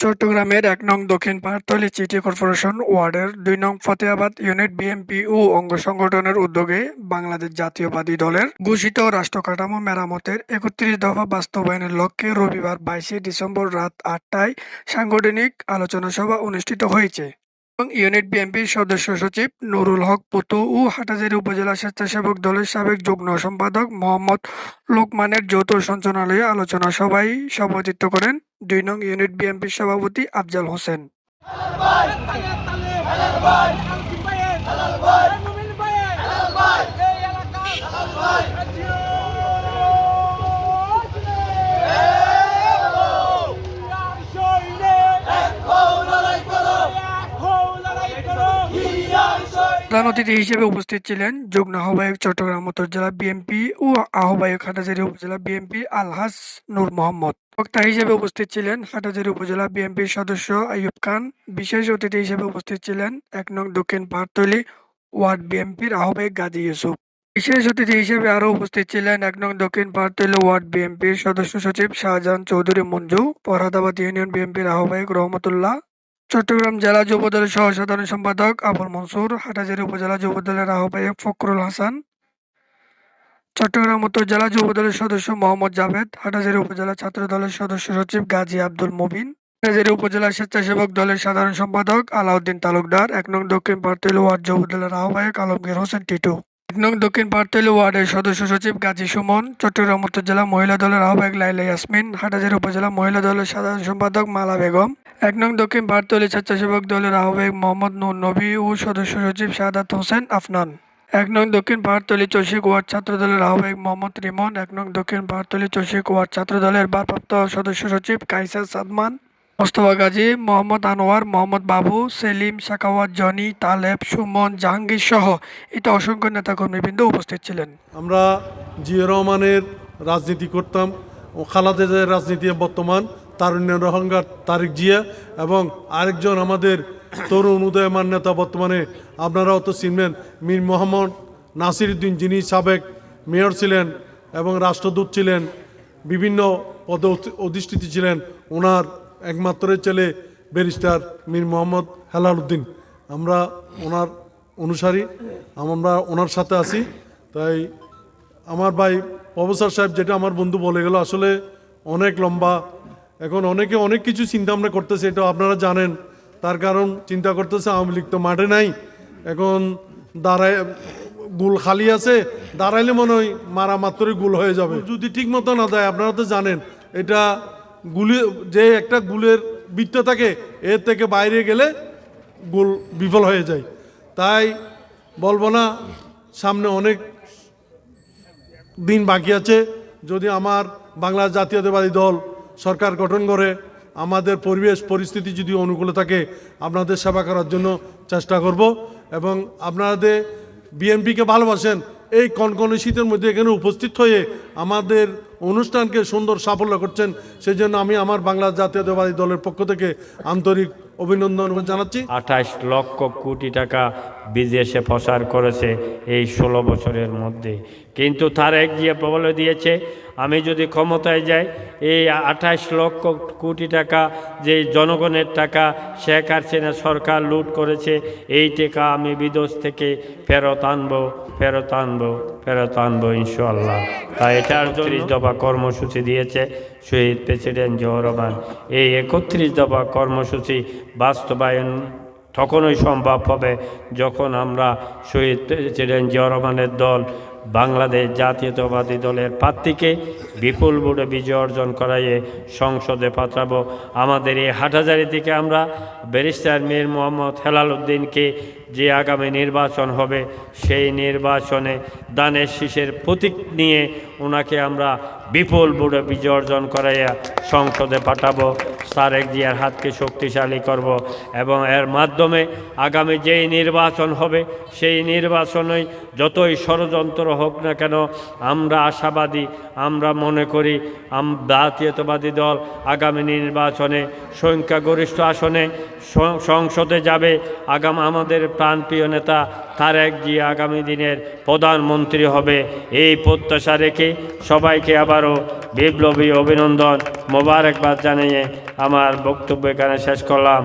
চট্টগ্রামের এক নং দক্ষিণ পাহাড়তলী সিটি কর্পোরেশন ওয়ার্ডের দুই নং ফতেহাবাদ ইউনিট বিএমপি ও অঙ্গ সংগঠনের উদ্যোগে বাংলাদেশ জাতীয়বাদী দলের ঘোষিত রাষ্ট্র কাঠামো মেরামতের একত্রিশ দফা বাস্তবায়নের লক্ষ্যে রবিবার বাইশে ডিসেম্বর রাত আটটায় সাংগঠনিক আলোচনা সভা অনুষ্ঠিত হয়েছে। ইউনিট বিএনপির সদস্য সচিব নুরুল হক পুতু ও হাটাজারি উপজেলা স্বেচ্ছাসেবক দলের সাবেক যুগ্ম সম্পাদক মোহাম্মদ লোকমানের যৌথ সঞ্চালনালয়ে আলোচনা সভায় সভাপতিত্ব করেন দুই নং ইউনিট বিএনপির সভাপতি আফজাল হোসেন প্রধান অতিথি হিসেবে উপস্থিত ছিলেন যুগ্ম আহ্বায়ক চট্টগ্রাম উত্তর জেলা বিএনপি ও আহ্বায়ক হাটাজারি উপজেলা বিএনপি আলহাজ নূর মোহাম্মদ। বক্তা হিসেবে উপস্থিত ছিলেন হাটাজারি উপজেলা বিএনপির সদস্য আইয়ুব খান। বিশেষ অতিথি হিসেবে উপস্থিত ছিলেন এক নং দক্ষিণ পাহাড়তলী ওয়ার্ড বিএনপির আহ্বায়ক গাজী ইউসুফ। বিশেষ অতিথি হিসেবে আরও উপস্থিত ছিলেন এক নং দক্ষিণ পাহাড়তলী ওয়ার্ড বিএনপির সদস্য সচিব শাহজাহান চৌধুরী মঞ্জু। ফরহাদাবাদ ইউনিয়ন বিএনপির আহ্বায়ক রহমতুল্লাহ চট্টগ্রাম জেলা যুবদলের সহ সাধারণ সম্পাদক আবুল মনসুর, হাটাজারি উপজেলা যুবদলের আহ্বায়ক ফখরুল হাসান, চট্টগ্রাম উত্তর জেলা যুবদলের সদস্য মোহাম্মদ জাভেদ, হাটাজারি উপজেলা ছাত্র দলের সদস্য সচিব গাজী আব্দুল মুবিন, হাটাজারি উপজেলা স্বেচ্ছাসেবক দলের সাধারণ সম্পাদক আলাউদ্দিন তালুকদার, এক নং দক্ষিণ পার্তৈল ওয়ার্ড যুবদলের আহ্বায়ক আলমগীর হোসেন টিটু, এক নং দক্ষিণ পার্তৈল ওয়ার্ডের সদস্য সচিব গাজী সুমন, চট্টগ্রাম উত্তর জেলা মহিলা দলের আহ্বায়ক লাইলা ইয়াসমিন, হাটাজারি উপজেলা মহিলা দলের সাধারণ সম্পাদক মালা বেগম এক নং দক্ষিণ ভারতলি স্বেচ্ছাসেবক দলের আহ্বায়ক মোহাম্মদ নূর নবী ও সদস্য সচিব সাদাত হোসেন আফনান। এক নং দক্ষিণ ভারতলি চৌশিক ওয়ার্ড ছাত্র দলের আহ্বায়ক মোহাম্মদ রিমন, এক নং দক্ষিণ ভারতলি চৌশিক ওয়ার্ড ছাত্র দলের ভারপ্রাপ্ত সদস্য সচিব কাইসার সাদমান, মোস্তফা গাজী, মোহাম্মদ আনোয়ার, মোহাম্মদ বাবু, সেলিম সাকাওয়াত জনি, তালেব, সুমন, জাহাঙ্গীর সহ এতে অসংখ্য নেতাকর্মীবৃন্দ উপস্থিত ছিলেন। আমরা জিয়া রহমানের রাজনীতি করতাম ও খালাদের রাজনীতি বর্তমান। তারুণ্য রহঙ্গার তারিক জিয়া এবং আরেকজন আমাদের তরুণ উদয়মান নেতা বর্তমানে, আপনারাও তো চিনবেন, মীর মোহাম্মদ নাসির উদ্দিন যিনি সাবেক মেয়র ছিলেন এবং রাষ্ট্রদূত ছিলেন, বিভিন্ন পদে অধিষ্ঠিত ছিলেন, ওনার একমাত্র ছেলে ব্যারিস্টার মীর মোহাম্মদ হেলাল উদ্দিন আমরা ওনার অনুসারী, আমরা ওনার সাথে আছি, তাই আমার ভাই প্রফেসর সাহেব যেটা আমার বন্ধু বলে গেল, আসলে অনেক লম্বা এখন অনেকে অনেক কিছু চিন্তা ভাবনা করতেছে, এটা আপনারা জানেন। তার কারণ চিন্তা করতেছে আওয়ামী লীগ তো মাঠে নাই। এখন দাঁড়ায়, গুল খালি আছে, দাঁড়াইলে মনে হয় মারা মাত্রই গুল হয়ে যাবে। যদি ঠিক মতো না দেয়, আপনারা তো জানেন, এটা গুলি, যে একটা গুলের বৃত্ত থাকে, এর থেকে বাইরে গেলে গোল বিফল হয়ে যায়। তাই বলব না, সামনে অনেক দিন বাকি আছে। যদি আমার বাংলা জাতীয়তাবাদী দল সরকার গঠন করে আমাদের পরিবেশ পরিস্থিতি যদি অনুকূলে থাকে, আপনাদের সেবা করার জন্য চেষ্টা করব এবং আপনাদের বিএনপিকে ভালোবাসেন। এই কনকনে শীতের মধ্যে এখানে উপস্থিত হয়ে আমাদের অনুষ্ঠানকে সুন্দর সাফল্য করছেন। সেই জন্য আমি আমার বাংলা জাতীয়তাবাদী দলের পক্ষ থেকে আন্তরিক অভিনন্দন জানাচ্ছি। আঠাশ লক্ষ কোটি টাকা বিদেশে প্রসার করেছে এই ষোলো বছরের মধ্যে। কিন্তু তার এক গিয়ে বলে দিয়েছে আমি যদি ক্ষমতায় যাই, এই আঠাশ লক্ষ কোটি টাকা যে জনগণের টাকা শেখ হাসিনা সরকার লুট করেছে, এই টাকা আমি বিদেশ থেকে ফেরত আনব ফেরত আনব ফেরত আনব ইনশাল্লাহ তাই এটার চল্লিশ দফা কর্মসূচি দিয়েছে শহীদ প্রেসিডেন্ট জিয়াউর রহমান। এই একত্রিশ দফা কর্মসূচি বাস্তবায়ন তখনই সম্ভব হবে যখন আমরা শহীদ প্রেসিডেন্ট জিয়াউর রহমানের দল বাংলাদেশ জাতীয়তাবাদী দলের প্রার্থীকে বিপুল ভোটে বিজয় অর্জন করাইয়ে সংসদে পাঠাবো। আমাদের এই হাটহাজারি থেকে আমরা ব্যারিস্টার মীর মোহাম্মদ হেলাল উদ্দিনকে যে আগামী নির্বাচন হবে, সেই নির্বাচনে দানের শীষের প্রতীক নিয়ে ওনাকে আমরা বিপুল ভোটে বিজয় অর্জন করাইয়া সংসদে পাঠাবো। সারেক জিয়ার হাতকে শক্তিশালী করব এবং এর মাধ্যমে আগামী যেই নির্বাচন হবে, সেই নির্বাচনেই যতই ষড়যন্ত্র হোক না কেন, আমরা আশাবাদী, আমরা মনে করি জাতীয়তাবাদী দল আগামী নির্বাচনে সংখ্যাগরিষ্ঠ আসনে সংসদে যাবে। আগাম, আমাদের প্রাণপ্রিয় নেতা তারেক জি আগামী দিনের প্রধানমন্ত্রী হবে। এই প্রত্যাশা রেখে সবাইকে আবারও বিপ্লবী অভিনন্দন মোবারকবাদ জানিয়ে আমার বক্তব্য এখানে শেষ করলাম।